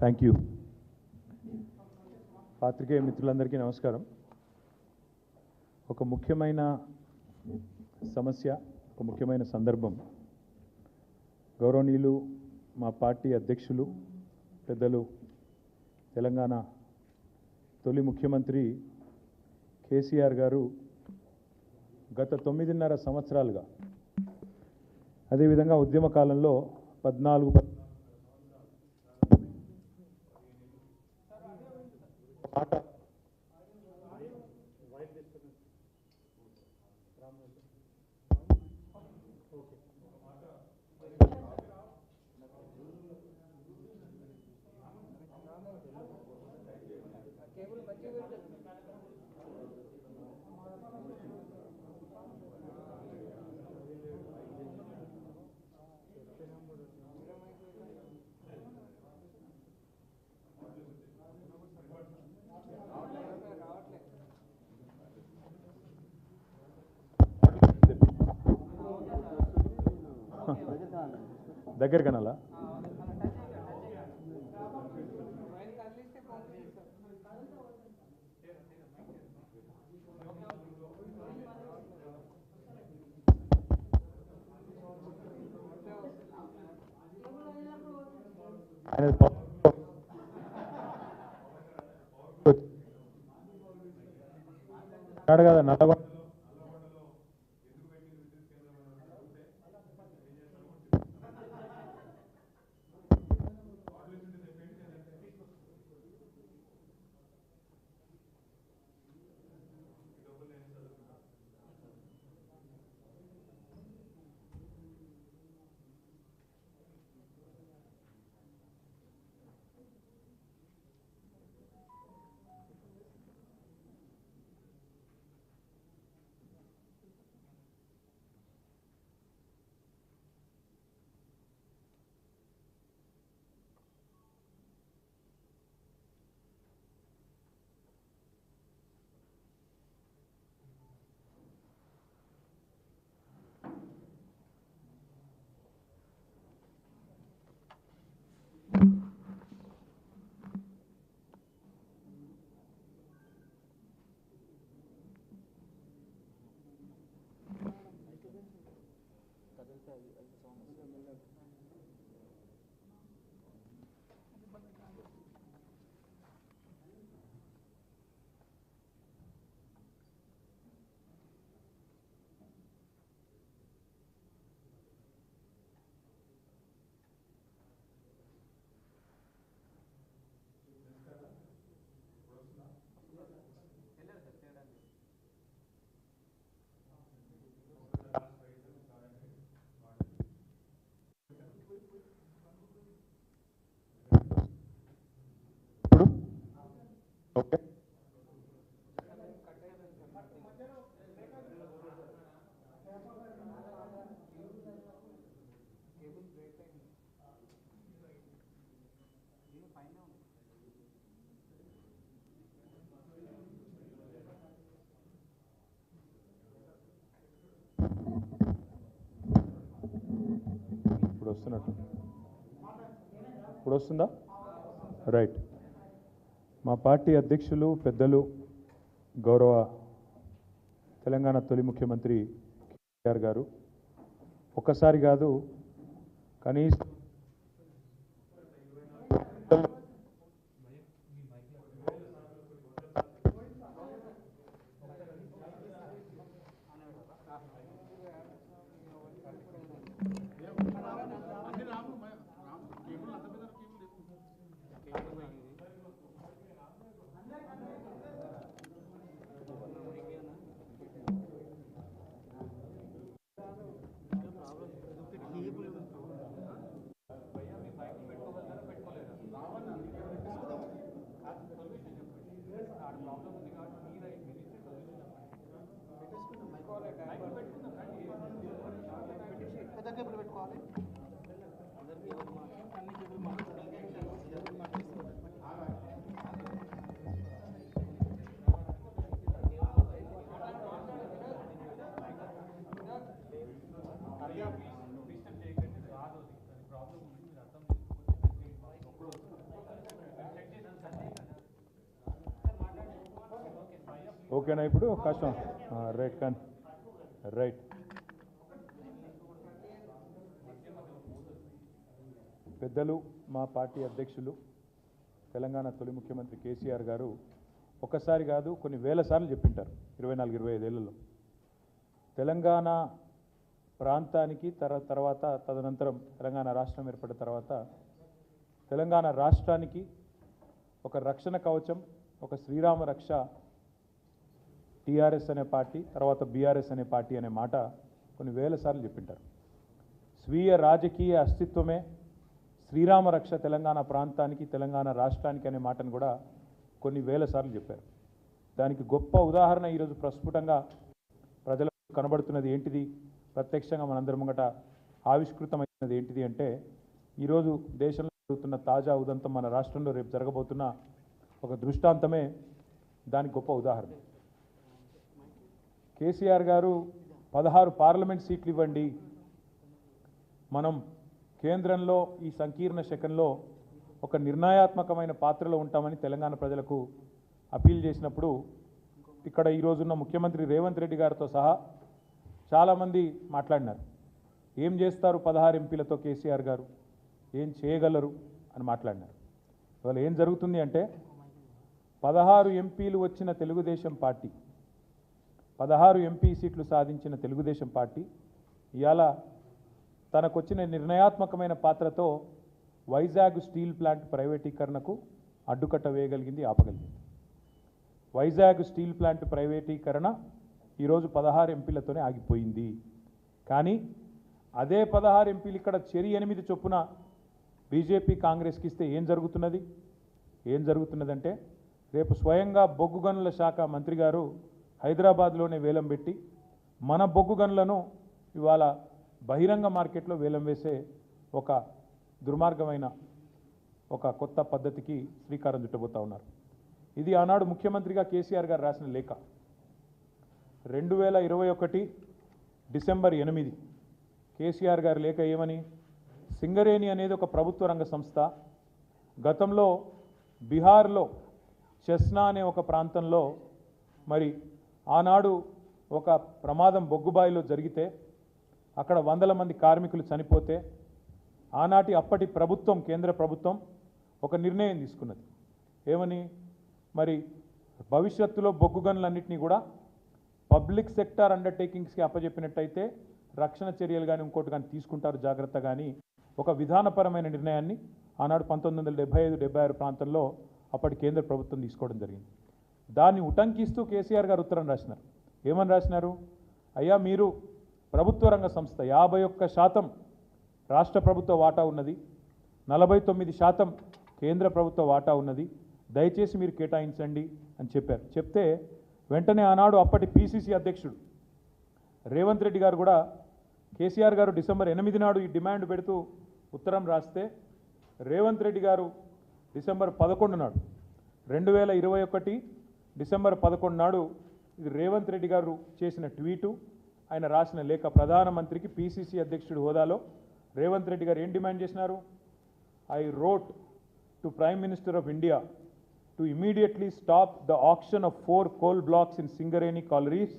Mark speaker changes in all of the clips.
Speaker 1: Thank you పాత్రికేయ మిత్రులందరికీ నమస్కారం. ఒక ముఖ్యమైన సమస్య ఒక ముఖ్యమైన సందర్భం. గౌరవనీయులు మా పార్టీ అధ్యక్షులు పెద్దలు తెలంగాణ తొలి ముఖ్యమంత్రి కేసీఆర్ గారు గత తొమ్మిదిన్నర సంవత్సరాలుగా అదేవిధంగా ఉద్యమ కాలంలో పద్నాలుగు దగ్గర కనాలా ఆయన ప- కదా నల్లగొండ. వస్తున్నట్టు. ఇప్పుడు వస్తుందా రైట్. మా పార్టీ అధ్యక్షులు పెద్దలు గౌరవ తెలంగాణ తొలి ముఖ్యమంత్రి కేసీఆర్ గారు. ఒక్కసారి కాదు కనీసం ఓకేనా ఇప్పుడు? కష్టం. రైట్ కానీ. రైట్. పెద్దలు మా పార్టీ అధ్యక్షులు తెలంగాణ తొలి ముఖ్యమంత్రి కేసీఆర్ గారు ఒకసారి కాదు కొన్ని వేల సార్లు చెప్పింటారు ఇరవై నాలుగు ఇరవై ఐదేళ్ళలో తెలంగాణ ప్రాంతానికి తర తర్వాత తదనంతరం తెలంగాణ రాష్ట్రం ఏర్పడిన తర్వాత తెలంగాణ రాష్ట్రానికి ఒక రక్షణ కవచం ఒక శ్రీరామ రక్ష టీఆర్ఎస్ అనే పార్టీ తర్వాత బీఆర్ఎస్ అనే పార్టీ అనే మాట కొన్ని వేల సార్లు చెప్పింటారు. స్వీయ రాజకీయ అస్తిత్వమే శ్రీరామ రక్ష తెలంగాణ ప్రాంతానికి తెలంగాణ రాష్ట్రానికి అనే మాటను కూడా కొన్ని వేల సార్లు చెప్పారు. దానికి గొప్ప ఉదాహరణ ఈరోజు ప్రస్ఫుటంగా ప్రజలకు కనబడుతున్నది ఏంటిది? ప్రత్యక్షంగా మనందరి ముంగట ఆవిష్కృతమైనది ఏంటిది అంటే ఈరోజు దేశంలో జరుగుతున్న తాజా ఉదంతం మన రాష్ట్రంలో రేపు జరగబోతున్న ఒక దృష్టాంతమే దానికి గొప్ప ఉదాహరణ. కేసీఆర్ గారు పదహారు పార్లమెంట్ సీట్లు ఇవ్వండి. మనం కేంద్రంలో ఈ సంకీర్ణ శకంలో ఒక నిర్ణయాత్మకమైన పాత్రలో ఉంటామని తెలంగాణ ప్రజలకు అపీల్ చేసినప్పుడు ఇక్కడ ఈరోజున్న ముఖ్యమంత్రి రేవంత్ రెడ్డి గారితో సహా చాలామంది మాట్లాడినారు. ఏం చేస్తారు పదహారు ఎంపీలతో కేసీఆర్ గారు? ఏం చేయగలరు? అని మాట్లాడినారు. ఇవాళ ఏం జరుగుతుంది అంటే పదహారు ఎంపీలు వచ్చిన తెలుగుదేశం పార్టీ పదహారు ఎంపీ సీట్లు సాధించిన తెలుగుదేశం పార్టీ ఇవాళ తనకొచ్చిన నిర్ణయాత్మకమైన పాత్రతో వైజాగ్ స్టీల్ ప్లాంట్ ప్రైవేటీకరణకు అడ్డుకట్ట వేయగలిగింది ఆపగలిగింది. వైజాగ్ స్టీల్ ప్లాంట్ ప్రైవేటీకరణ ఈరోజు పదహారు ఎంపీలతోనే ఆగిపోయింది. కానీ అదే పదహారు ఎంపీలు ఇక్కడ చెరి ఎనిమిది చొప్పున బీజేపీ కాంగ్రెస్కి ఇస్తే ఏం జరుగుతున్నది? ఏం జరుగుతున్నదంటే రేపు స్వయంగా బొగ్గు గనుల శాఖ మంత్రి గారు హైదరాబాద్లోనే వేలం పెట్టి మన బొగ్గు గనులను ఇవాళ బహిరంగ మార్కెట్లో వేలం వేసే ఒక దుర్మార్గమైన ఒక కొత్త పద్ధతికి శ్రీకారం చుట్టబోతా ఉన్నారు. ఇది ఆనాడు ముఖ్యమంత్రిగా కేసీఆర్ గారు రాసిన లేఖ. రెండు వేల ఇరవై ఒకటి డిసెంబర్ ఎనిమిది కేసీఆర్ గారి లేఖ ఏమని? సింగరేణి అనేది ఒక ప్రభుత్వ రంగ సంస్థ. గతంలో బీహార్లో చెస్నా అనే ఒక ప్రాంతంలో మరి ఆనాడు ఒక ప్రమాదం బొగ్గుబాయిలో జరిగితే అక్కడ వందల మంది కార్మికులు చనిపోతే ఆనాటి అప్పటి ప్రభుత్వం కేంద్ర ప్రభుత్వం ఒక నిర్ణయం తీసుకున్నది. ఏమని? మరి భవిష్యత్తులో బొగ్గు గనులన్నింటినీ కూడా పబ్లిక్ సెక్టార్ అండర్టేకింగ్స్కి అప్పచెప్పినట్టయితే రక్షణ చర్యలు కానీ ఇంకోటి కానీ తీసుకుంటారు జాగ్రత్త కానీ ఒక విధానపరమైన నిర్ణయాన్ని ఆనాడు పంతొమ్మిది వందల డెబ్బై ఐదు డెబ్బై ఆరు ప్రాంతంలో అప్పటి కేంద్ర ప్రభుత్వం తీసుకోవడం జరిగింది. దాన్ని ఉటంకిస్తూ కేసీఆర్ గారు ఉత్తరం రాసినారు. ఏమని రాసినారు? అయ్యా మీరు ప్రభుత్వ రంగ సంస్థ యాభై ఒక్క శాతం రాష్ట్ర ప్రభుత్వ వాటా ఉన్నది నలభై తొమ్మిది శాతం కేంద్ర ప్రభుత్వ వాటా ఉన్నది దయచేసి మీరు కేటాయించండి అని చెప్పారు. చెప్తే వెంటనే ఆనాడు అప్పటి పిసిసి అధ్యక్షుడు రేవంత్ రెడ్డి గారు కూడా కేసీఆర్ గారు డిసెంబర్ ఎనిమిది నాడు ఈ డిమాండ్ పెడుతూ ఉత్తరం రాస్తే రేవంత్ రెడ్డి గారు డిసెంబర్ పదకొండు నాడు రెండు వేల ఇరవై ఒకటి డిసెంబర్ పదకొండు నాడు ఇది రేవంత్ రెడ్డి గారు చేసిన ట్వీటు ఆయన రాసిన లేఖ ప్రధానమంత్రికి పిసిసి అధ్యక్షుడి హోదాలో రేవంత్ రెడ్డి గారు ఏం డిమాండ్ చేసినారు I wrote to Prime Minister of India to immediately stop the auction of four coal blocks in Singareni Collieries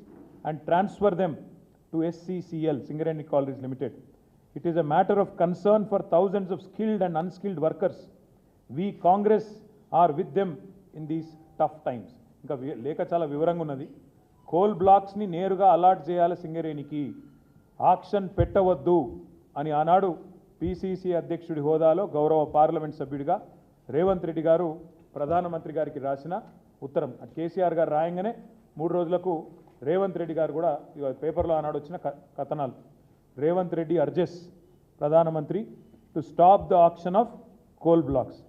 Speaker 1: and transfer them to SCCL, Singareni Collieries Limited. It is a matter of concern for thousands of skilled and unskilled workers. We, Congress, are with them in these tough times. ఇంకా లేఖ చాలా వివరంగా ఉన్నది coal బ్లాక్స్ని నేరుగా allot చేయాలి సింగరేణికి. Auction పెట్టవద్దు అని ఆనాడు పిసిసి అధ్యక్షుడి హోదాలో గౌరవ పార్లమెంట్ సభ్యుడిగా రేవంత్ రెడ్డి గారు ప్రధానమంత్రి గారికి రాసిన ఉత్తరం. కేసీఆర్ గారు రాయంగానే మూడు రోజులకు రేవంత్ రెడ్డి గారు కూడా పేపర్లో ఆనాడు వచ్చిన క- కథనాలు. రేవంత్ రెడ్డి అర్జెస్ ప్రధానమంత్రి to stop the auction of coal blocks.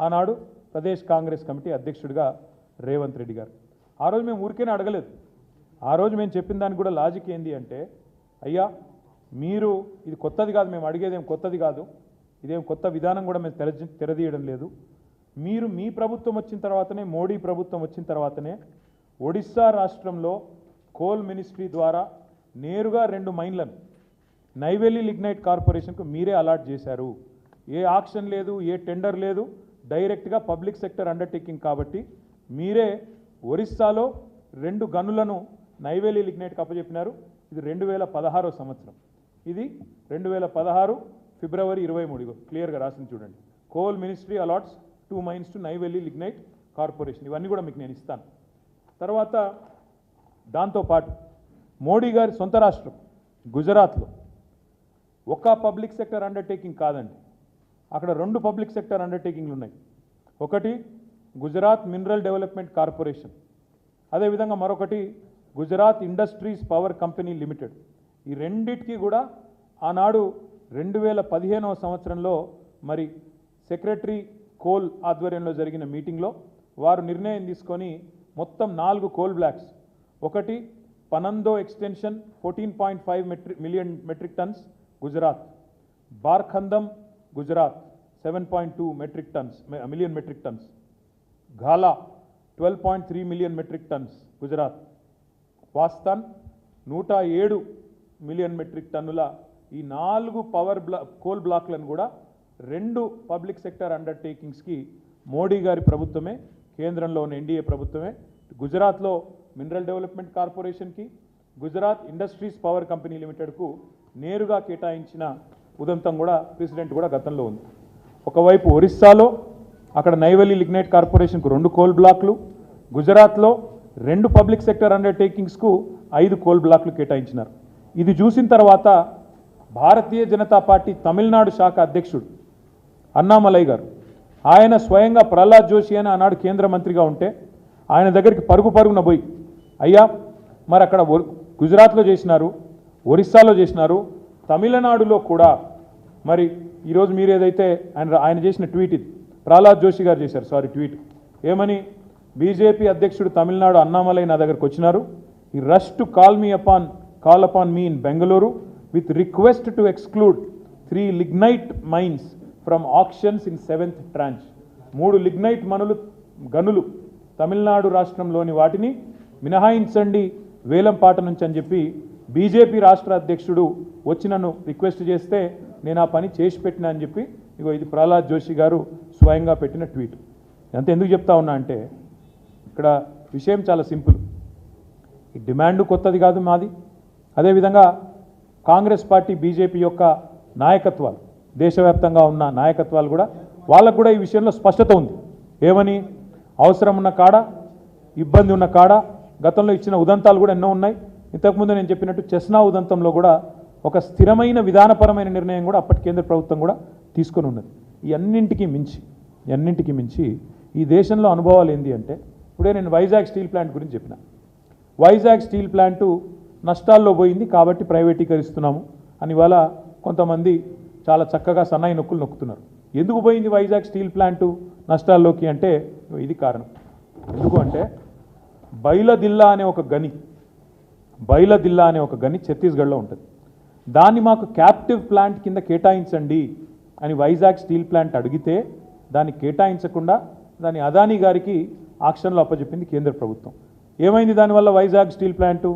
Speaker 1: ఆనాడు ప్రదేశ్ కాంగ్రెస్ కమిటీ అధ్యక్షుడిగా రేవంత్ రెడ్డి గారు. ఆ రోజు మేము ఊరికేనే అడగలేదు. ఆ రోజు మేము చెప్పిన దానికి కూడా లాజిక్ ఏంది అంటే అయ్యా మీరు ఇది కొత్తది కాదు మేము అడిగేదేం కొత్తది కాదు ఇదేం కొత్త విధానం కూడా మేము తెర తెరదీయడం లేదు. మీరు మీ ప్రభుత్వం వచ్చిన తర్వాతనే మోడీ ప్రభుత్వం వచ్చిన తర్వాతనే ఒడిస్సా రాష్ట్రంలో కోల్ మినిస్ట్రీ ద్వారా నేరుగా రెండు మైన్లను నైవేలి లిగ్నైట్ కార్పొరేషన్కు మీరే అలాట్ చేశారు. ఏ ఆక్షన్ లేదు ఏ టెండర్ లేదు డైరెక్ట్గా పబ్లిక్ సెక్టర్ అండర్టేకింగ్ కాబట్టి మీరే ఒరిస్సాలో రెండు గనులను నైవేలి లిగ్నైట్కి అప్పచెప్పినారు ఇది రెండు వేల పదహారో సంవత్సరం. ఇది రెండు వేల పదహారు ఫిబ్రవరి ఇరవై మూడు. క్లియర్గా రాసింది చూడండి. Coal ministry allots two mines to Neyveli lignite corporation. ఇవన్నీ కూడా మీకు నేను ఇస్తాను. తర్వాత దాంతోపాటు మోడీ గారి సొంత రాష్ట్రం గుజరాత్లో. ఒక పబ్లిక్ సెక్టర్ అండర్టేకింగ్ కాదండి. అక్కడ రెండు పబ్లిక్ సెక్టర్ అండర్టేకింగ్లు ఉన్నాయి. ఒకటి గుజరాత్ మినరల్ డెవలప్మెంట్ కార్పొరేషన్. అదేవిధంగా మరొకటి Gujarat industries power company limited. ఈ రెండిటికి కూడా ఆనాడు రెండు వేల పదిహేనవ సంవత్సరంలో మరి సెక్రటరీ కోల్ ఆధ్వర్యంలో జరిగిన మీటింగ్లో వారు నిర్ణయం తీసుకొని మొత్తం నాలుగు కోల్ బ్లాక్స్. ఒకటి Panandhro extension fourteen point five metric million metric tons Gujarat. బార్ఖందం Gujarat seven point two metric tons million metric tons. Ghala twelve point three million metric tons Gujarat. Vastan నూట ఏడు మిలియన్ మెట్రిక్ టన్నుల ఈ నాలుగు power బ్లా coal బ్లాక్లను కూడా రెండు public sector అండర్టేకింగ్స్కి Modi గారి ప్రభుత్వమే కేంద్రంలో ఉన్న ఎన్డీఏ ప్రభుత్వమే. గుజరాత్లో మినరల్ డెవలప్మెంట్ కార్పొరేషన్కి గుజరాత్ ఇండస్ట్రీస్ పవర్ కంపెనీ లిమిటెడ్కు నేరుగా కేటాయించిన ఉదంతం కూడా ప్రెసిడెంట్ కూడా గతంలో ఉంది. ఒకవైపు ఒరిస్సాలో అక్కడ నైవలి లిగ్నైట్ కార్పొరేషన్కు రెండు కోల్ బ్లాక్లు గుజరాత్లో రెండు పబ్లిక్ సెక్టర్ అండర్టేకింగ్స్కు ఐదు కోల్ బ్లాక్లు కేటాయించినారు. ఇది చూసిన తర్వాత భారతీయ జనతా పార్టీ తమిళనాడు శాఖ అధ్యక్షుడు అన్నామలై గారు ఆయన స్వయంగా ప్రహ్లాద్ జోషి అని ఆనాడు కేంద్ర మంత్రిగా ఉంటే ఆయన దగ్గరికి పరుగు పరుగున పోయి అయ్యా మరి అక్కడ గుజరాత్లో చేసినారు ఒరిస్సాలో చేసినారు తమిళనాడులో కూడా మరి ఈరోజు మీరు ఏదైతే ఆయన ఆయన చేసిన ట్వీట్ ఇది ప్రహ్లాద్ జోషి గారు చేశారు. Sorry tweet. ఏమని? బీజేపీ అధ్యక్షుడు తమిళనాడు అన్నామలై నా దగ్గరకు వచ్చినారు. ఈ rush to call me upon call upon me in Bengaluru with request to exclude three lignite mines from auctions in seventh tranche. మూడు లిగ్నైట్ మనులు గనులు తమిళనాడు రాష్ట్రంలోని వాటిని మినహాయించండి వేలంపాట నుంచి అని చెప్పి బీజేపీ రాష్ట్ర అధ్యక్షుడు వచ్చి నన్ను రిక్వెస్ట్ చేస్తే నేను ఆ పని చేసి పెట్టినా అని చెప్పి ఇగో ఇది ప్రహ్లాద్ జోషి గారు స్వయంగా పెట్టిన ట్వీట్. అంత ఎందుకు చెప్తా ఉన్నా అంటే ఇక్కడ విషయం చాలా సింపుల్. ఈ డిమాండ్ కొత్తది కాదు మాది. అదేవిధంగా కాంగ్రెస్ పార్టీ బీజేపీ యొక్క నాయకత్వాలు దేశవ్యాప్తంగా ఉన్న నాయకత్వాలు కూడా వాళ్ళకు కూడా ఈ విషయంలో స్పష్టత ఉంది. ఏమని? అవసరం ఉన్న కాడ ఇబ్బంది ఉన్న కాడ గతంలో ఇచ్చిన ఉదంతాలు కూడా ఎన్నో ఉన్నాయి. ఇంతకుముందు నేను చెప్పినట్టు చెస్నా ఉదంతంలో కూడా ఒక స్థిరమైన విధానపరమైన నిర్ణయం కూడా అప్పటి కేంద్ర ప్రభుత్వం కూడా తీసుకొని ఉన్నది. ఈ అన్నింటికీ మించి ఈ అన్నింటికీ మించి ఈ దేశంలో అనుభవాలు ఏంటి అంటే ఇప్పుడే నేను వైజాగ్ స్టీల్ ప్లాంట్ గురించి చెప్పిన. వైజాగ్ స్టీల్ ప్లాంటు నష్టాల్లో పోయింది కాబట్టి ప్రైవేటీకరిస్తున్నాము అని ఇవాళ కొంతమంది చాలా చక్కగా సన్నాయి నొక్కులు నొక్కుతున్నారు. ఎందుకు పోయింది వైజాగ్ స్టీల్ ప్లాంటు నష్టాల్లోకి అంటే ఇది కారణం. ఎందుకు అంటే బైలదిల్లా అనే ఒక గని బైలదిల్లా అనే ఒక గని ఛత్తీస్గఢ్లో ఉంటుంది. దాన్ని మాకు క్యాప్టివ్ ప్లాంట్ కింద కేటాయించండి అని వైజాగ్ స్టీల్ ప్లాంట్ అడిగితే దాన్ని కేటాయించకుండా దాన్ని అదానీ గారికి ఆక్షన్లో అప్పచెప్పింది కేంద్ర ప్రభుత్వం. ఏమైంది దానివల్ల వైజాగ్ స్టీల్ ప్లాంటు?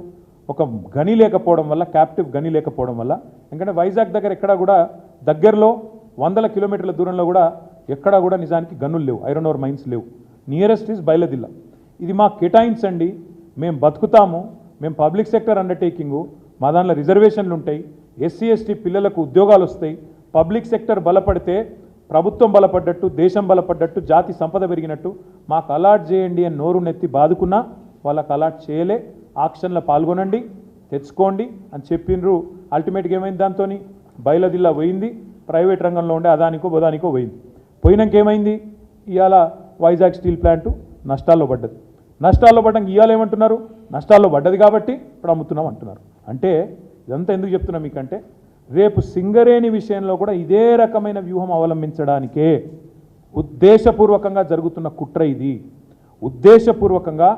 Speaker 1: ఒక గని లేకపోవడం వల్ల క్యాప్టివ్ గని లేకపోవడం వల్ల. ఎందుకంటే వైజాగ్ దగ్గర ఎక్కడా కూడా దగ్గరలో వందల కిలోమీటర్ల దూరంలో కూడా ఎక్కడా కూడా నిజానికి గనులు లేవు. ఐరన్ ఓర్ మైన్స్ లేవు. నియరెస్ట్ ఈజ్ బయలదిల్లా ఇది మాకు కేటాయించండి. మేము బతుకుతాము. మేము పబ్లిక్ సెక్టర్ అండర్టేకింగు. మా దాంట్లో రిజర్వేషన్లు ఉంటాయి. ఎస్సీ ఎస్టీ పిల్లలకు ఉద్యోగాలు వస్తాయి. పబ్లిక్ సెక్టర్ బలపడితే ప్రభుత్వం బలపడ్డట్టు దేశం బలపడ్డట్టు జాతి సంపద పెరిగినట్టు మాకు అలాట్ చేయండి అని నోరు నెత్తి బాదుకున్నా వాళ్ళకు అలాట్ చేయలే. ఆక్షన్లో పాల్గొనండి తెచ్చుకోండి అని చెప్పిండ్రు అల్టిమేట్గా ఏమైంది దాంతో బయలదిల్లా పోయింది. ప్రైవేట్ రంగంలో ఉండే అదానికో బదానికో పోయింది. పోయినాక ఏమైంది? ఇవాళ వైజాగ్ స్టీల్ ప్లాంటు నష్టాల్లో పడ్డది. నష్టాల్లో పడ్డాక ఇవాళ ఏమంటున్నారు? నష్టాల్లో పడ్డది కాబట్టి ఇప్పుడు అమ్ముతున్నాం అంటున్నారు. అంటే ఇదంతా ఎందుకు చెప్తున్నా మీకంటే రేపు సింగరేణి విషయంలో కూడా ఇదే రకమైన వ్యూహం అవలంబించడానికే ఉద్దేశపూర్వకంగా జరుగుతున్న కుట్ర ఇది. ఉద్దేశపూర్వకంగా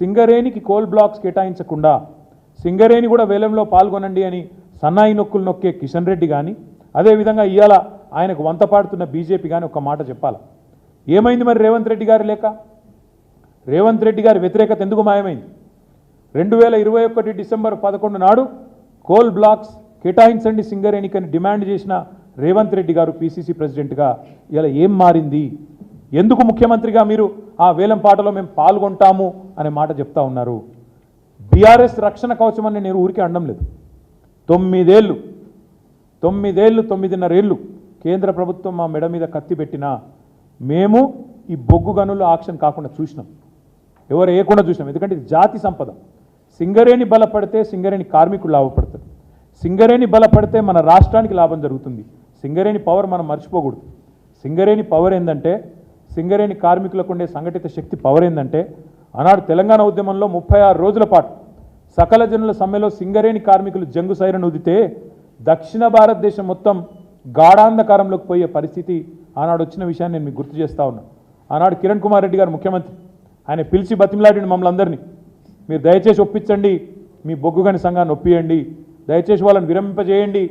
Speaker 1: సింగరేణికి కోల్ బ్లాక్స్ కేటాయించకుండా సింగరేణి కూడా వేలంలో పాల్గొనండి అని సన్నాయి నొక్కులు నొక్కే కిషన్ రెడ్డి కానీ అదేవిధంగా ఇవాళ ఆయనకు వంత పాడుతున్న బీజేపీ కానీ ఒక మాట చెప్పాలి. ఏమైంది మరి రేవంత్ రెడ్డి గారి లేక రేవంత్ రెడ్డి గారి వ్యతిరేకత ఎందుకు మాయమైంది? రెండు వేల ఇరవై ఒకటి డిసెంబర్ పదకొండు నాడు కోల్ బ్లాక్స్ కేటాయించండి సింగరేణికని డిమాండ్ చేసిన రేవంత్ రెడ్డి గారు పీసీసీ ప్రెసిడెంట్గా. ఇలా ఏం మారింది? ఎందుకు ముఖ్యమంత్రిగా మీరు ఆ వేలం పాటలో మేము పాల్గొంటాము అనే మాట చెప్తా ఉన్నారు. బీఆర్ఎస్ రక్షణ కవచం అని నేను ఊరికే అనడం లేదు. తొమ్మిదేళ్ళు తొమ్మిదేళ్ళు తొమ్మిదిన్నరేళ్ళు కేంద్ర ప్రభుత్వం మా మెడ మీద కత్తి పెట్టినా మేము ఈ బొగ్గు గనులు ఆక్షన్ కాకుండా చూసినాం. ఎవరు వేయకుండా చూసినాం. ఎందుకంటే ఇది జాతి సంపద. సింగరేణి బలపడితే సింగరేణి కార్మికులు లాభపడతారు. సింగరేణి బలపడితే మన రాష్ట్రానికి లాభం జరుగుతుంది. సింగరేణి పవర్ మనం మర్చిపోకూడదు. సింగరేణి పవర్ ఏంటంటే సింగరేణి కార్మికులకు ఉండే సంఘటిత శక్తి పవర్ ఏంటంటే ఆనాడు తెలంగాణ ఉద్యమంలో ముప్పై ఆరు రోజుల పాటు సకల జనుల సమ్మెలో సింగరేణి కార్మికులు జంగు సైరను ఉదితే దక్షిణ భారతదేశం మొత్తం గాఢాంధకారంలోకి పోయే పరిస్థితి ఆనాడు వచ్చిన విషయాన్ని నేను మీకు గుర్తు చేస్తా ఉన్నా. ఆనాడు కిరణ్ కుమార్ రెడ్డి గారు ముఖ్యమంత్రి. ఆయన పిలిచి బతిమలాడిన మమ్మల్ని అందరినీ. మీరు దయచేసి ఒప్పించండి మీ బొగ్గుగని సంఘాన్ని ఒప్పియండి దయచేసి వాళ్ళని విరమింపజేయండి.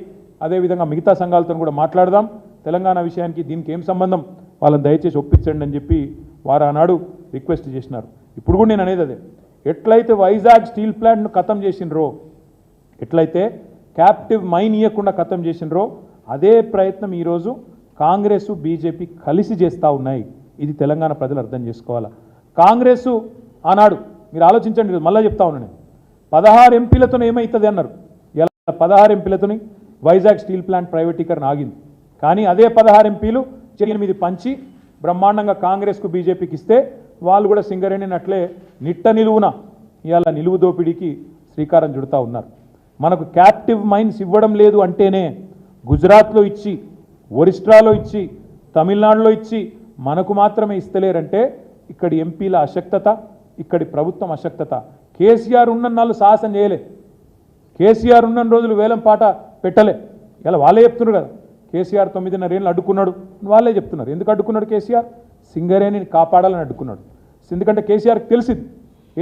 Speaker 1: అదేవిధంగా మిగతా సంఘాలతో కూడా మాట్లాడదాం. తెలంగాణ విషయానికి దీనికి ఏం సంబంధం? వాళ్ళని దయచేసి ఒప్పించండి అని చెప్పి వారు ఆనాడు రిక్వెస్ట్ చేసినారు. ఇప్పుడు కూడా నేను అనేది అదే. ఎట్లయితే వైజాగ్ స్టీల్ ప్లాంట్ను ఖతం చేసినరో ఎట్లయితే క్యాప్టివ్ మైన్ ఇవ్వకుండా ఖతం చేసినరో అదే ప్రయత్నం ఈరోజు కాంగ్రెస్ బీజేపీ కలిసి చేస్తూ ఉన్నాయి. ఇది తెలంగాణ ప్రజలు అర్థం చేసుకోవాలా? కాంగ్రెస్ ఆనాడు మీరు ఆలోచించండి మళ్ళీ చెప్తా ఉన్నాను నేను. పదహారు ఎంపీలతో ఏమవుతుంది అన్నారు. పదహారు ఎంపీలతోని వైజాగ్ స్టీల్ ప్లాంట్ ప్రైవేటీకరణ ఆగింది. కానీ అదే పదహారు ఎంపీలు ఎనిమిది పంచి బ్రహ్మాండంగా కాంగ్రెస్కు బీజేపీకి ఇస్తే వాళ్ళు కూడా సింగరేణినట్లే నిట్ట నిలువున ఇవాళ నిలువు దోపిడీకి శ్రీకారం చుడుతూ ఉన్నారు. మనకు క్యాప్టివ్ మైన్స్ ఇవ్వడం లేదు అంటేనే గుజరాత్లో ఇచ్చి ఒరిస్ట్రాలో ఇచ్చి తమిళనాడులో ఇచ్చి మనకు మాత్రమే ఇస్తలేరంటే ఇక్కడి ఎంపీల అశక్తత ఇక్కడి ప్రభుత్వం అశక్తత. కేసీఆర్ ఉన్న నాళ్ళు సాహసం చేయలేదు కేసీఆర్ ఉన్న రోజులు వేలం పాట పెట్టలే. ఇలా వాళ్ళే చెప్తున్నారు కదా. కేసీఆర్ తొమ్మిదిన్నర ఏళ్ళు అడ్డుకున్నాడు వాళ్ళే చెప్తున్నారు. ఎందుకు అడ్డుకున్నాడు కేసీఆర్? సింగరేణిని కాపాడాలని అడ్డుకున్నాడు. ఎందుకంటే కేసీఆర్కి తెలిసింది.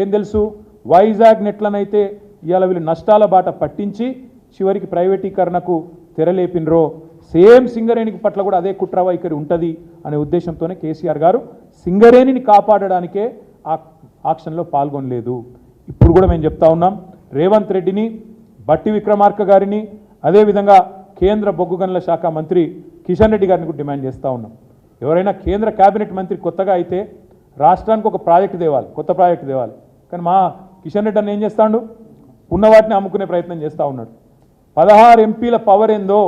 Speaker 1: ఏం తెలుసు? వైజాగ్ నెట్లనైతే ఇవాళ వీళ్ళు నష్టాల బాట పట్టించి చివరికి ప్రైవేటీకరణకు తెరలేపినరో. సేమ్ సింగరేణికి పట్ల కూడా అదే కుట్ర వైఖరి ఉంటుంది అనే ఉద్దేశంతోనే కేసీఆర్ గారు సింగరేణిని కాపాడడానికే ఆ ఆక్షన్లో పాల్గొనలేదు. ఇప్పుడు కూడా మేము చెప్తా ఉన్నాం. రేవంత్ రెడ్డిని బట్టి విక్రమార్క గారిని అదేవిధంగా కేంద్ర బొగ్గు గనుల శాఖ మంత్రి కిషన్ రెడ్డి గారిని కూడా డిమాండ్ చేస్తూ ఉన్నాం. ఎవరైనా కేంద్ర కేబినెట్ మంత్రి కొత్తగా అయితే రాష్ట్రానికి ఒక ప్రాజెక్టు తేవాలి కొత్త ప్రాజెక్టు తేవాలి. కానీ మా కిషన్ రెడ్డి అన్న ఏం చేస్తాడు? ఉన్న వాటిని అమ్ముకునే ప్రయత్నం చేస్తూ ఉన్నాడు. పదహారు ఎంపీల పవర్ ఏందో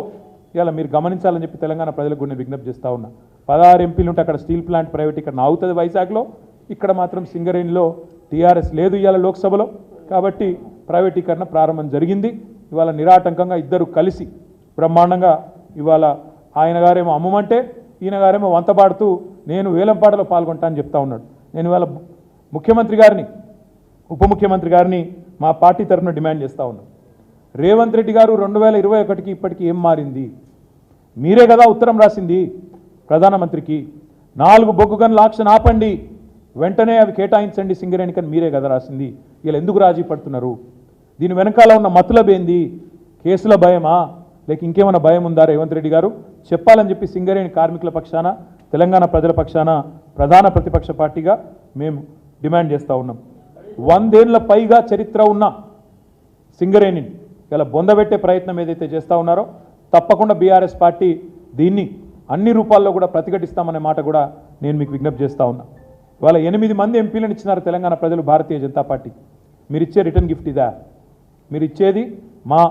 Speaker 1: ఇలా మీరు గమనించాలని చెప్పి తెలంగాణ ప్రజలకు కూడా విజ్ఞప్తి చేస్తూ ఉన్నా. పదహారు ఎంపీలు ఉంటే అక్కడ స్టీల్ ప్లాంట్ ప్రైవేట్ ఇక్కడ నాగుతుంది వైజాగ్లో. ఇక్కడ మాత్రం సింగరేణిలో టీఆర్ఎస్ లేదు ఇవాళ లోక్సభలో. కాబట్టి ప్రైవేటీకరణ ప్రారంభం జరిగింది. ఇవాళ నిరాటంకంగా ఇద్దరు కలిసి బ్రహ్మాండంగా ఇవాళ ఆయన గారేమో అమ్మమంటే ఈయన గారేమో వంతపాడుతూ నేను వేలంపాటలో పాల్గొంటా అని చెప్తా ఉన్నాడు. నేను ఇవాళ ముఖ్యమంత్రి గారిని ఉప ముఖ్యమంత్రి గారిని మా పార్టీ తరఫున డిమాండ్ చేస్తూ ఉన్నాను రేవంత్ రెడ్డి గారు రెండు వేల ఇరవై ఒకటికి ఇప్పటికి ఏం మారింది? మీరే కదా ఉత్తరం రాసింది ప్రధానమంత్రికి. నాలుగు బొగ్గు గన్ల ఆక్షన్ ఆపండి. వెంటనే అవి కేటాయించండి సింగరేణికని మీరే కదా రాసింది. వీళ్ళు ఎందుకు రాజీ పడుతున్నారు? దీని వెనకాల ఉన్న మతులబేంది కేసుల భయమా? లేక ఇంకేమైనా భయం ఉందా రేవంత్ రెడ్డి గారు? చెప్పాలని చెప్పి సింగరేణి కార్మికుల పక్షాన తెలంగాణ ప్రజల పక్షాన ప్రధాన ప్రతిపక్ష పార్టీగా మేము డిమాండ్ చేస్తూ ఉన్నాం. వందేళ్ళ పైగా చరిత్ర ఉన్న సింగరేణిని ఇలా బొందబెట్టే ప్రయత్నం ఏదైతే చేస్తూ ఉన్నారో తప్పకుండా బీఆర్ఎస్ పార్టీ దీన్ని అన్ని రూపాల్లో కూడా ప్రతిఘటిస్తామనే మాట కూడా నేను మీకు విజ్ఞప్తి చేస్తూ ఉన్నా. వాళ్ళ ఎనిమిది మంది ఎంపీలను ఇచ్చినారు తెలంగాణ ప్రజలు భారతీయ జనతా పార్టీ. మీరు ఇచ్చే రిటర్న్ గిఫ్ట్ ఇదా? మీరు ఇచ్చేది మా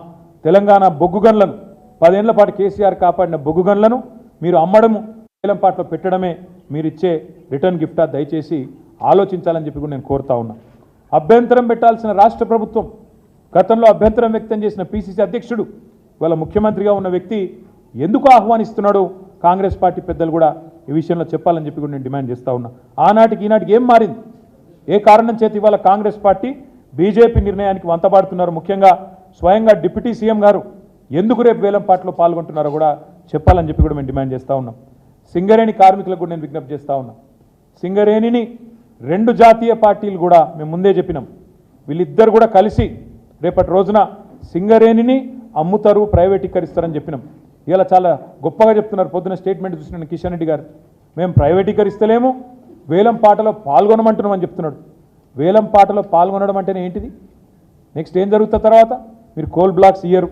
Speaker 1: తెలంగాణ బొగ్గు గన్లను పదేళ్ళ పాటు కేసీఆర్ కాపాడిన బొగ్గుగన్లను మీరు అమ్మడము వేలంపాట్లో పెట్టడమే మీరు ఇచ్చే రిటర్న్ గిఫ్టా? దయచేసి ఆలోచించాలని చెప్పి కూడా నేను కోరుతా ఉన్నా. అభ్యంతరం పెట్టాల్సిన రాష్ట్ర ప్రభుత్వం గతంలో అభ్యంతరం వ్యక్తం చేసిన పిసిసి అధ్యక్షుడు ఇవాళ ముఖ్యమంత్రిగా ఉన్న వ్యక్తి ఎందుకు ఆహ్వానిస్తున్నాడు కాంగ్రెస్ పార్టీ పెద్దలు కూడా ఈ విషయంలో చెప్పాలని చెప్పి కూడా నేను డిమాండ్ చేస్తా ఉన్నా. ఆనాటికి ఈనాటికి ఏం మారింది? ఏ కారణం చేతి ఇవాళ కాంగ్రెస్ పార్టీ బీజేపీ నిర్ణయానికి వంతపాడుతున్నారు ముఖ్యంగా స్వయంగా డిప్యూటీ సీఎం గారు ఎందుకు రేపు వేలంపాట్లో పాల్గొంటున్నారో కూడా చెప్పాలని చెప్పి కూడా మేము డిమాండ్ చేస్తూ ఉన్నాం. సింగరేణి కార్మికులకు కూడా నేను విజ్ఞప్తి చేస్తూ ఉన్నా. సింగరేణిని రెండు జాతీయ పార్టీలు కూడా మేము ముందే చెప్పినాం. వీళ్ళిద్దరు కూడా కలిసి రేపటి రోజున సింగరేణిని అమ్ముతారు ప్రైవేటీకరిస్తారని చెప్పినాం. ఇలా చాలా గొప్పగా చెప్తున్నారు. పొద్దున స్టేట్మెంట్ చూసిన కిషన్ రెడ్డి గారు. మేము ప్రైవేటీకరిస్తలేము వేలం పాటలో పాల్గొనమంటున్నామని చెప్తున్నాడు. వేలం పాటలో పాల్గొనడం అంటేనే ఏంటిది? నెక్స్ట్ ఏం జరుగుతుంది తర్వాత? మీరు కోల్ బ్లాక్స్ ఇయ్యరు.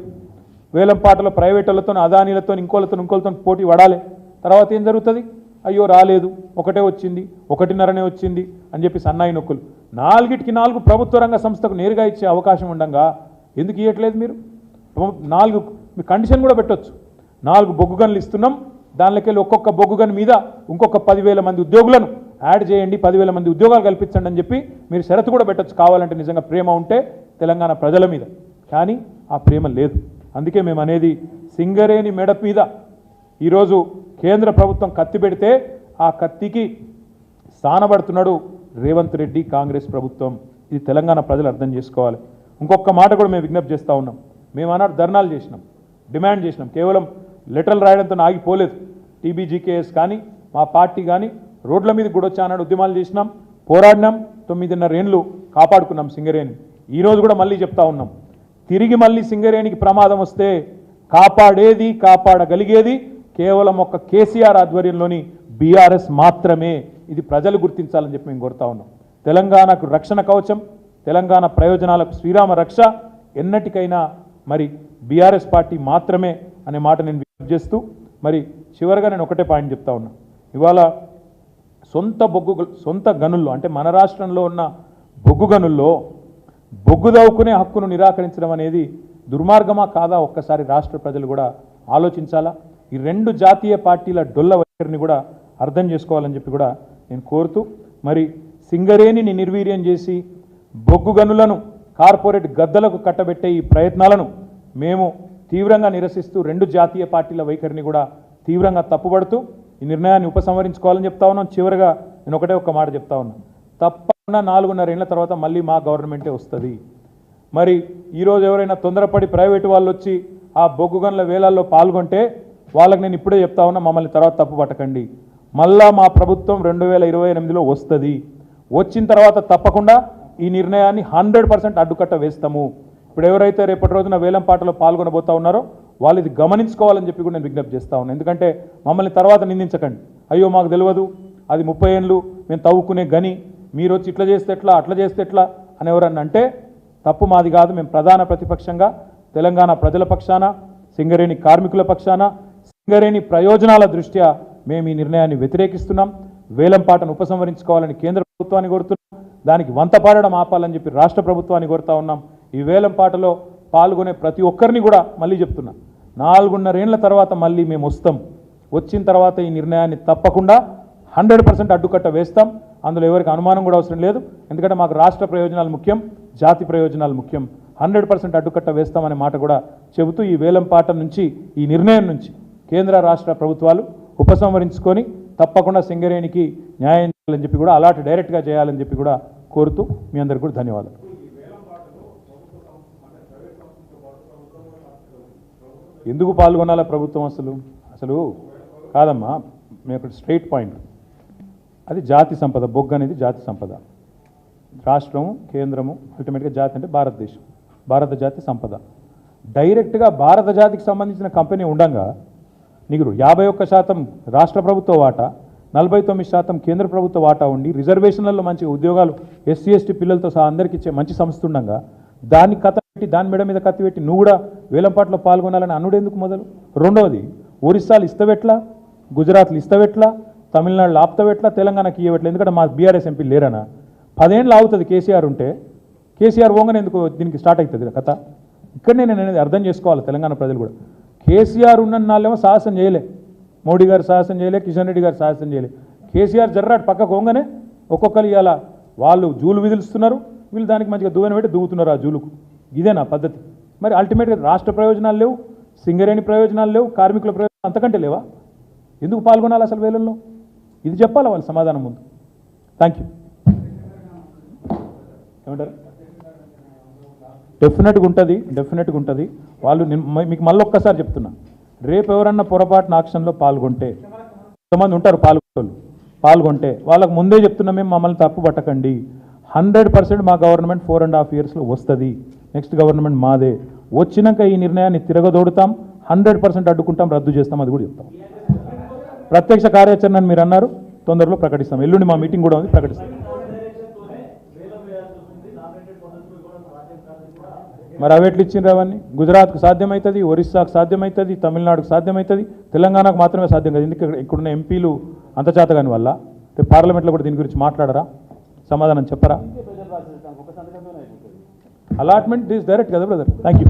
Speaker 1: వేలం పాటలో ప్రైవేటులతో అదానీలతో ఇంకోళ్ళతో ఇంకోళ్ళతో పోటీ పడాలి. తర్వాత ఏం జరుగుతుంది? అయ్యో రాలేదు. ఒకటే వచ్చింది. ఒకటిన్నరనే వచ్చింది అని చెప్పి సన్నాయి నొక్కులు. నాలుగిటికి నాలుగు ప్రభుత్వ రంగ సంస్థకు నేరుగా ఇచ్చే అవకాశం ఉండగా ఎందుకు ఇవ్వట్లేదు మీరు? నాలుగు మీ కండిషన్ కూడా పెట్టొచ్చు. నాలుగు బొగ్గు గనులు ఇస్తున్నాం. దానిలోకెళ్ళి ఒక్కొక్క బొగ్గు గని మీద ఇంకొక పదివేల మంది ఉద్యోగులను యాడ్ చేయండి పదివేల మంది ఉద్యోగాలు కల్పించండి అని చెప్పి మీరు షరతు కూడా పెట్టొచ్చు. కావాలంటే నిజంగా ప్రేమ ఉంటే తెలంగాణ ప్రజల మీద. కానీ ఆ ప్రేమ లేదు. అందుకే మేము అనేది సింగరేణి మెడ మీద ఈరోజు కేంద్ర ప్రభుత్వం కత్తి పెడితే ఆ కత్తికి స్థానపడుతున్నాడు రేవంత్ రెడ్డి కాంగ్రెస్ ప్రభుత్వం. ఇది తెలంగాణ ప్రజలు అర్థం చేసుకోవాలి. ఇంకొక మాట కూడా మేము విజ్ఞప్తి చేస్తూ ఉన్నాం. మేము అన్నాడు ధర్నాలు చేసినాం. డిమాండ్ చేసినాం. కేవలం లెటర్లు రాయడంతో ఆగిపోలేదు. టీబీజీకేఎస్ కానీ మా పార్టీ కానీ రోడ్ల మీద కూడా వచ్చానని ఉద్యమాలు చేసినాం పోరాడినాం తొమ్మిదిన్నర ఏండ్లు కాపాడుకున్నాం సింగరేణి ఈరోజు కూడా మళ్ళీ చెప్తా ఉన్నాం. తిరిగి మళ్ళీ సింగరేణికి ప్రమాదం వస్తే కాపాడేది కాపాడగలిగేది కేవలం ఒక కేసీఆర్ ఆధ్వర్యంలోని బీఆర్ఎస్ మాత్రమే. ఇది ప్రజలు గుర్తించాలని చెప్పి మేము కోరుతా ఉన్నాం. తెలంగాణకు రక్షణ కవచం తెలంగాణ ప్రయోజనాలకు శ్రీరామ రక్ష ఎన్నటికైనా మరి బీఆర్ఎస్ పార్టీ మాత్రమే అనే మాట నేను చేస్తూ మరి చివరిగా నేను ఒకటే పాయింట్ చెప్తా ఉన్నా. ఇవాళ సొంత బొగ్గు సొంత గనుల్లో అంటే మన రాష్ట్రంలో ఉన్న బొగ్గు గనుల్లో బొగ్గు దవ్వుకునే హక్కును నిరాకరించడం అనేది దుర్మార్గమా కాదా ఒక్కసారి రాష్ట్ర ప్రజలు కూడా ఆలోచించాలా? ఈ రెండు జాతీయ పార్టీల డొల్ల వైఖరిని కూడా అర్థం చేసుకోవాలని చెప్పి కూడా నేను కోరుతూ మరి సింగరేణిని నిర్వీర్యం చేసి బొగ్గు గనులను కార్పొరేట్ గద్దలకు కట్టబెట్టే ఈ ప్రయత్నాలను మేము తీవ్రంగా నిరసిస్తూ రెండు జాతీయ పార్టీల వైఖరిని కూడా తీవ్రంగా తప్పుపడుతూ ఈ నిర్ణయాన్ని ఉపసంహరించుకోవాలని చెప్తా ఉన్నాం. చివరిగా నేను ఒకటే ఒక్క మాట చెప్తా ఉన్నాను తప్పకుండా నాలుగున్నర ఏళ్ళ తర్వాత మళ్ళీ మా గవర్నమెంటే వస్తుంది. మరి ఈరోజు ఎవరైనా తొందరపడి ప్రైవేటు వాళ్ళు వచ్చి ఆ బొగ్గు గనుల వేలాల్లో పాల్గొంటే వాళ్ళకి నేను ఇప్పుడే చెప్తా ఉన్నా మమ్మల్ని తర్వాత తప్పు పట్టకండి. మళ్ళా మా ప్రభుత్వం రెండు వేల ఇరవై ఎనిమిదిలో వస్తుంది. వచ్చిన తర్వాత తప్పకుండా ఈ నిర్ణయాన్ని హండ్రెడ్ పర్సెంట్ అడ్డుకట్ట వేస్తాము. ఇప్పుడు ఎవరైతే రేపటి రోజున వేలం పాటలో పాల్గొనబోతా ఉన్నారో వాళ్ళు ఇది గమనించుకోవాలని చెప్పి కూడా నేను విజ్ఞప్తి చేస్తా ఉన్నాను ఎందుకంటే మమ్మల్ని తర్వాత నిందించకండి. అయ్యో మాకు తెలియదు అది ముప్పై ఏళ్ళు మేము తవ్వుకునే గని. మీరు వచ్చి ఇట్లా చేస్తే ఎట్లా అట్లా చేస్తే ఎట్లా అని ఎవరన్నా అంటే తప్పు మాది కాదు. మేము ప్రధాన ప్రతిపక్షంగా తెలంగాణ ప్రజల పక్షాన సింగరేణి కార్మికుల పక్షాన సింగరేణి ప్రయోజనాల దృష్ట్యా మేము ఈ నిర్ణయాన్ని వ్యతిరేకిస్తున్నాం. వేలం పాటను ఉపసంహరించుకోవాలని కేంద్ర ప్రభుత్వాన్ని కోరుతున్నాం. దానికి వంత పాడడం ఆపాలని చెప్పి రాష్ట్ర ప్రభుత్వాన్ని కోరుతా ఉన్నాం. ఈ వేలంపాటలో పాల్గొనే ప్రతి ఒక్కరిని కూడా మళ్ళీ చెప్తున్నా. నాలుగున్నరేళ్ళ తర్వాత మళ్ళీ మేము వస్తాం. వచ్చిన తర్వాత ఈ నిర్ణయాన్ని తప్పకుండా హండ్రెడ్ పర్సెంట్ అడ్డుకట్ట వేస్తాం. అందులో ఎవరికి అనుమానం కూడా అవసరం లేదు. ఎందుకంటే మాకు రాష్ట్ర ప్రయోజనాలు ముఖ్యం జాతి ప్రయోజనాలు ముఖ్యం. హండ్రెడ్ పర్సెంట్ అడ్డుకట్ట వేస్తామనే మాట కూడా చెబుతూ ఈ వేలంపాట నుంచి ఈ నిర్ణయం నుంచి కేంద్ర రాష్ట్ర ప్రభుత్వాలు ఉపసంహరించుకొని తప్పకుండా సింగరేణికి న్యాయం చేయాలని చెప్పి కూడా అలాంటి డైరెక్ట్గా చేయాలని చెప్పి కూడా కోరుతూ మీ అందరికీ కూడా ధన్యవాదాలు. ఎందుకు పాల్గొనాలా ప్రభుత్వం అసలు? అసలు కాదమ్మా మేము ఇక్కడ స్ట్రైట్ పాయింట్. అది జాతి సంపద బొగ్గు అనేది జాతి సంపద. రాష్ట్రము కేంద్రము అల్టిమేట్గా జాతి అంటే భారతదేశం. భారత జాతి సంపద. డైరెక్ట్గా భారత జాతికి సంబంధించిన కంపెనీ ఉండంగా నీకు యాభై ఒక్క శాతం రాష్ట్ర ప్రభుత్వ వాటా నలభై తొమ్మిది శాతం కేంద్ర ప్రభుత్వ వాటా ఉండి రిజర్వేషన్లలో మంచి ఉద్యోగాలు ఎస్సీ ఎస్టీ పిల్లలతో సహా అందరికి ఇచ్చే మంచి సంస్థ ఉండగా దాన్ని కథ పెట్టి దాని మెడ మీద కత్తి పెట్టి నువ్వు కూడా వేలంపాట్లో పాల్గొనాలని అనుడేందుకు మొదలు? రెండవది ఒరిస్సాలు ఇస్తవెట్లా? గుజరాత్లు ఇస్తవెట్లా? తమిళనాడులో ఆప్తవెట్లా? తెలంగాణకి ఇవ్వట్లా ఎందుకంటే మా బీఆర్ఎస్ ఎంపీ లేరనా? పదేళ్ళు ఆగుతుంది కేసీఆర్ ఉంటే కేసీఆర్ ఓంగనే ఎందుకు దీనికి స్టార్ట్ అవుతుంది కథ? ఇక్కడనే నేను అనేది అర్థం చేసుకోవాలి తెలంగాణ ప్రజలు కూడా. కేసీఆర్ ఉన్న నాళ్ళేమో సాహసం చేయలే. మోడీ గారు సాహసం చేయలే కిషన్ రెడ్డి గారు సాహసం చేయలే. కేసీఆర్ జర్రాట్ పక్కకు ఓంగనే ఒక్కొక్కరు ఇవాళ వాళ్ళు జూలు విధులుస్తున్నారు వీళ్ళు దానికి మంచిగా దువ్వెన పెట్టి దువ్వుతున్నారు ఆ జూలుకు. ఇదేనా పద్ధతి? మరి అల్టిమేట్గా రాష్ట్ర ప్రయోజనాలు లేవు సింగరేణి ప్రయోజనాలు లేవు కార్మికుల ప్రయోజనాలు అంతకంటే లేవా? ఎందుకు పాల్గొనాలి అసలు వేలల్లో? ఇది చెప్పాలి వాళ్ళు సమాధానం ముందు? థ్యాంక్ యూ ఏమంటారు? డెఫినెట్గా ఉంటుంది డెఫినెట్గా ఉంటుంది. వాళ్ళు మీకు మళ్ళీ ఒక్కసారి చెప్తున్నా. రేపు ఎవరన్నా పొరపాటున ఆక్షన్లో పాల్గొంటే కొంతమంది ఉంటారు పాల్గొంటోళ్ళు పాల్గొంటే వాళ్ళకు ముందే చెప్తున్నా మేము మమ్మల్ని తప్పు పట్టకండి. హండ్రెడ్ పర్సెంట్ మా గవర్నమెంట్ ఫోర్ అండ్ హాఫ్ ఇయర్స్లో వస్తుంది. నెక్స్ట్ గవర్నమెంట్ మాదే. వచ్చినాక ఈ నిర్ణయాన్ని తిరగదోడుతాం హండ్రెడ్ పర్సెంట్ అడ్డుకుంటాం రద్దు చేస్తాం అది కూడా చెప్తాం. ప్రత్యక్ష కార్యాచరణ మీరు అన్నారు తొందరలో ప్రకటిస్తాం. ఎల్లుండి మా మీటింగ్ కూడా ఉంది ప్రకటిస్తాం. మరి అవి ఎట్లా ఇచ్చిండ్రు అవన్నీ? గుజరాత్కు సాధ్యమవుతుంది ఒరిస్సాకు సాధ్యమవుతుంది తమిళనాడుకు సాధ్యమవుతుంది తెలంగాణకు మాత్రమే సాధ్యం కాదు. ఎందుకంటే ఇక్కడున్న ఎంపీలు అంత వల్ల రేపు పార్లమెంట్లో కూడా దీని గురించి మాట్లాడరా? సమాధానం చెప్పరా? అలాట్మెంట్ దిస్ డైరెక్ట్ కదా బ్రదర్ థ్యాంక్ యూ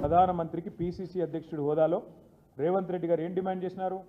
Speaker 1: ప్రధానమంత్రికి పిసిసి అధ్యక్షుడు హోదాలో రేవంత్ రెడ్డి గారు ఏం డిమాండ్ చేసినారు?